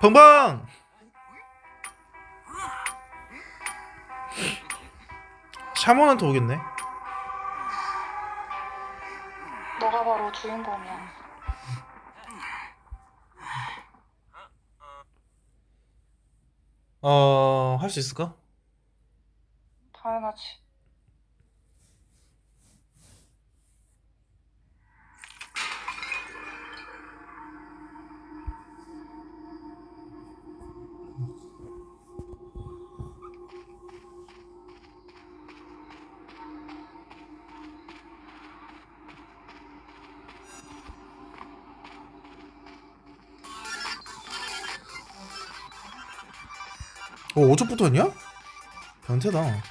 펑펑 샤먼한테 오겠네 너가 바로 주인공이야. 어... 할 수 있을까? 당연하지. 어 5초부터 했냐? 변태다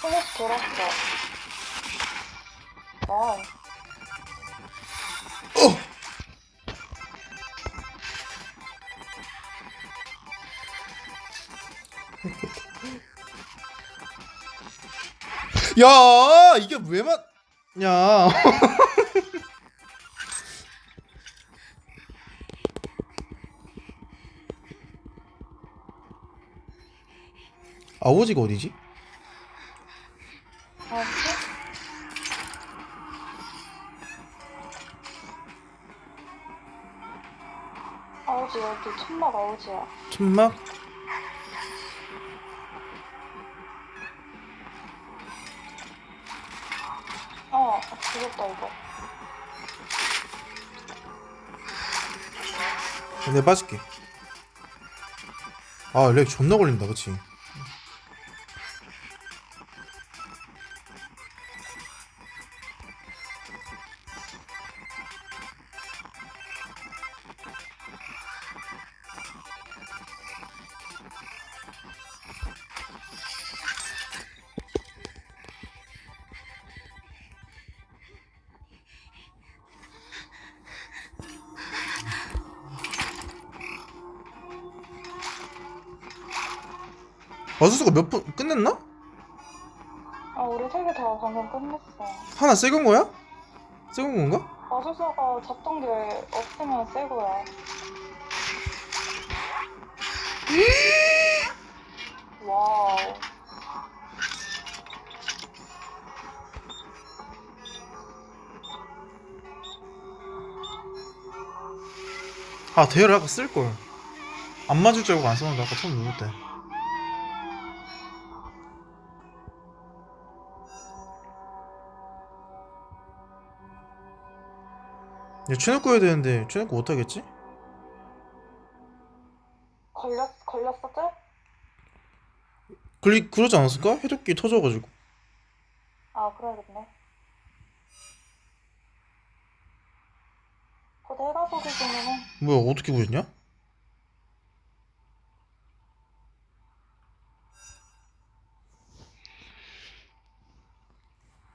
플래시 돌았어. 와우. 야 이게 왜 맞냐 아버지가 어디지? 알았지? 아우지 여기 천막 아우지야. 천막? 어, 죽었다 이거. 내가 빠질게 아 렉 존나 걸린다 그치? 마수수가 몇 분 끝냈나? 아 우리 세 개 다 방금 끝냈어. 하나 새건 거야? 새건 건가? 마술사가 잡던 게 없으면 새 거야. 와우. 아 대여를 아까 쓸 걸 안 맞을 줄 알고 안 썼는데 아까 처음 누를 때 얘 최놓고 해야 되는데 최놓고 못하겠지? 걸렸 걸렸었지? 그리, 그러지 않았을까? 해독기 터져가지고 아 그래야겠네. 그 내가 속이 보면은 뭐야 어떻게 보였냐?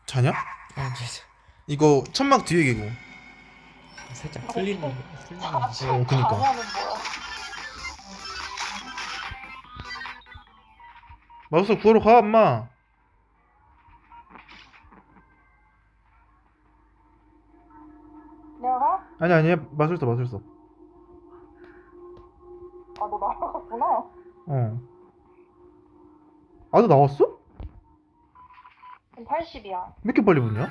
자냐? 아 진짜 이거 천막 뒤에 개고 살짝 틀리는 틀리는 아, 거. 어 그니까 가냐는 뭐야? 마우스 구하러 가 엄마 내가 가? 아니 아니 마술사 마술사 아너 나가갔구나. 어 아너 나왔어? 그럼 80이야. 왜 이렇게 빨리 붙냐?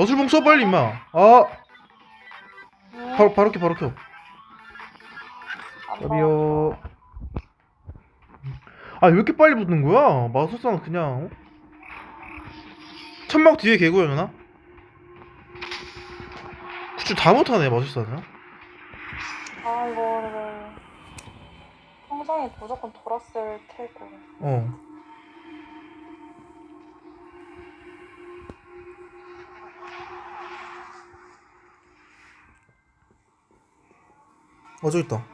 어슬봉 써 빨리 임마 아 바로 바로 켜 바로 켜 여비요 아 왜 이렇게 빨리 붙는 거야? 마술사는 그냥 어? 천막 뒤에 개고야 누나? 구출 다 못하네 마술사는 아 이거를 평소 함정이 무조건 돌았을 테고. 어. 어, 저기 있다. 어,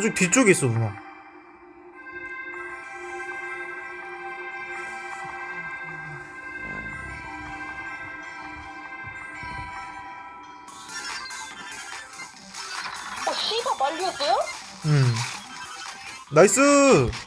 저기 뒤쪽에 있어, 누나. 어? 음. 나이스!